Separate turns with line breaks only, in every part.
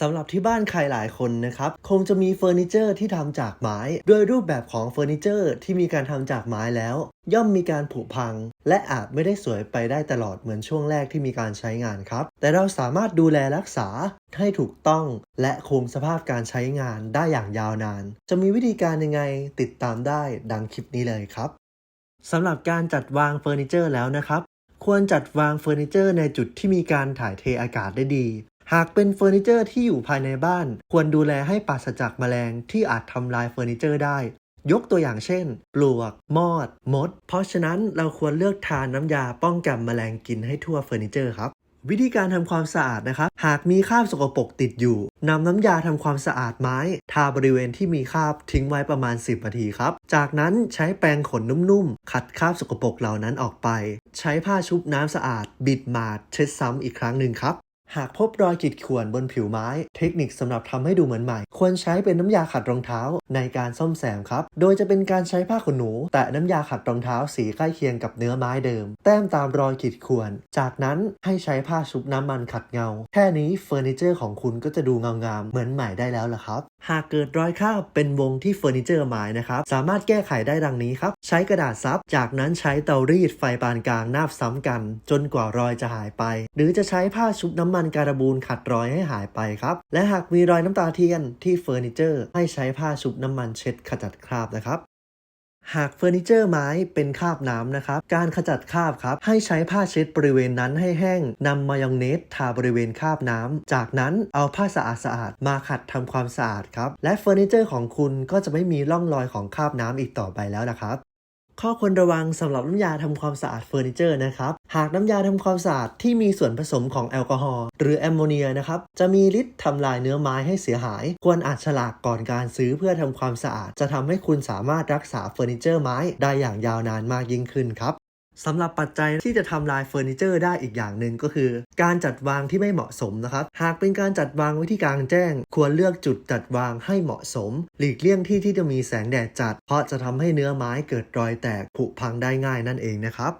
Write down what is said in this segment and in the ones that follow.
สำหรับที่บ้านใครหลายคนนะครับ คงจะมีเฟอร์นิเจอร์ที่ทำจากไม้ โดยรูปแบบของเฟอร์นิเจอร์ที่มีการทำจากไม้แล้ว ย่อมมีการผุพัง และอาจไม่ได้สวยไปได้ตลอดเหมือนช่วงแรกที่มีการใช้งานครับ แต่เราสามารถดูแลรักษาให้ถูกต้อง และคงสภาพการใช้งานได้อย่างยาวนาน จะมีวิธีการยังไงติดตามได้ดังคลิปนี้เลยครับสำหรับการจัดวางเฟอร์นิเจอร์แล้วนะครับ ควรจัดวางเฟอร์นิเจอร์ในจุดที่มีการถ่ายเทอากาศได้ดี หากเป็นเฟอร์นิเจอร์ที่อยู่ภายในบ้าน ควรดูแลให้ปราศจากแมลงที่อาจทำลายเฟอร์นิเจอร์ได้ ยกตัวอย่างเช่น ปลวก มอด มด เพราะฉะนั้นเราควรเลือกทานน้ำยาป้องกันแมลงกินให้ทั่วเฟอร์นิเจอร์ครับวิธีการทำความสะอาดนะครับ หากมีคราบสกปรกติดอยู่นำน้ำยาทำความสะอาดไม้ ทาบริเวณที่มีคราบทิ้งไว้ประมาณ 10นาทีครับ จากนั้นใช้แปรงขนนุ่มๆ ขัดคราบสกปรกเหล่านั้นออกไป ใช้ผ้าชุบน้ำสะอาด บิดมาดเช็ดซ้ำอีกครั้งหนึ่งครับ หากพบรอยขีดข่วนบนผิวไม้ เทคนิคสำหรับทำให้ดูเหมือนใหม่ ควรใช้เป็นน้ำยาขัดรองเท้าในการซ่อมแซมครับ โดยจะเป็นการใช้ผ้าขนหนู แตะน้ำยาขัดรองเท้าสีใกล้เคียงกับเนื้อไม้เดิม แต้มตามรอยขีดข่วน จากนั้นให้ใช้ผ้าชุบน้ำมันขัดเงา แค่นี้เฟอร์นิเจอร์ของคุณก็จะดูเงางามเหมือนใหม่ได้แล้วล่ะครับ หากเกิดรอยคราบเป็นวงที่เฟอร์นิเจอร์ไม้นะครับ สามารถแก้ไขได้ดังนี้ครับ ใช้กระดาษซับ จากนั้นใช้เตารีดไฟปานกลางนาบซ้ำกัน จนกว่ารอยจะหายไป หรือจะใช้ผ้าชุบน้ำมันการบูนขัดรอยให้หายไปครับ และหากมีรอยน้ำตาเทียนที่เฟอร์นิเจอร์ ให้ใช้ผ้าชุบน้ำมันเช็ดขจัดคราบนะครับ หากเฟอร์นิเจอร์ไม้เป็นคราบน้ำนะครับ การขจัดคราบครับให้ใช้ผ้าเช็ดบริเวณนั้นให้แห้งนำมายองเนสทาบริเวณคราบน้ำ จากนั้นเอาผ้าสะอาดสะอาดมาขัดทำความสะอาดครับ และเฟอร์นิเจอร์ของคุณก็จะไม่มีร่องรอยของคราบน้ำอีกต่อไปแล้วนะครับ ข้อควรระวังสำหรับน้ำยาทำความสะอาดเฟอร์นิเจอร์นะครับ หากน้ำยาทำความสะอาดที่มีส่วนผสมของแอลกอฮอล์หรือแอมโมเนียนะครับ จะมีฤทธิ์ทำลายเนื้อไม้ให้เสียหาย ควรอ่านฉลากก่อนการซื้อเพื่อทำความสะอาด จะทำให้คุณสามารถรักษาเฟอร์นิเจอร์ไม้ได้อย่างยาวนานมากยิ่งขึ้นครับ สำหรับปัจจัยที่จะทำลายเฟอร์นิเจอร์ได้อีกอย่างหนึ่งก็คือ การจัดวางที่ไม่เหมาะสมนะครับ หากเป็นการจัดวางไว้ที่กลางแจ้ง ควรเลือกจุดจัดวางให้เหมาะสม หลีกเลี่ยงที่ที่จะมีแสงแดดจัด เพราะจะทำให้เนื้อไม้เกิดรอยแตกผุพังได้ง่ายนั่นเองนะครับ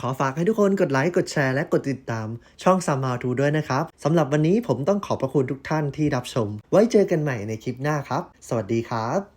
ขอฝากให้ทุกคนกดไลค์กดแชร์และกดติดตามช่อง s u m h o w to ด้วยนะครับสำหรับวันนี้ผมต้องขอบพระคุณทุกท่านที่รับชม ไว้เจอกันใหม่ในคลิปหน้าครับ สวัสดีครับ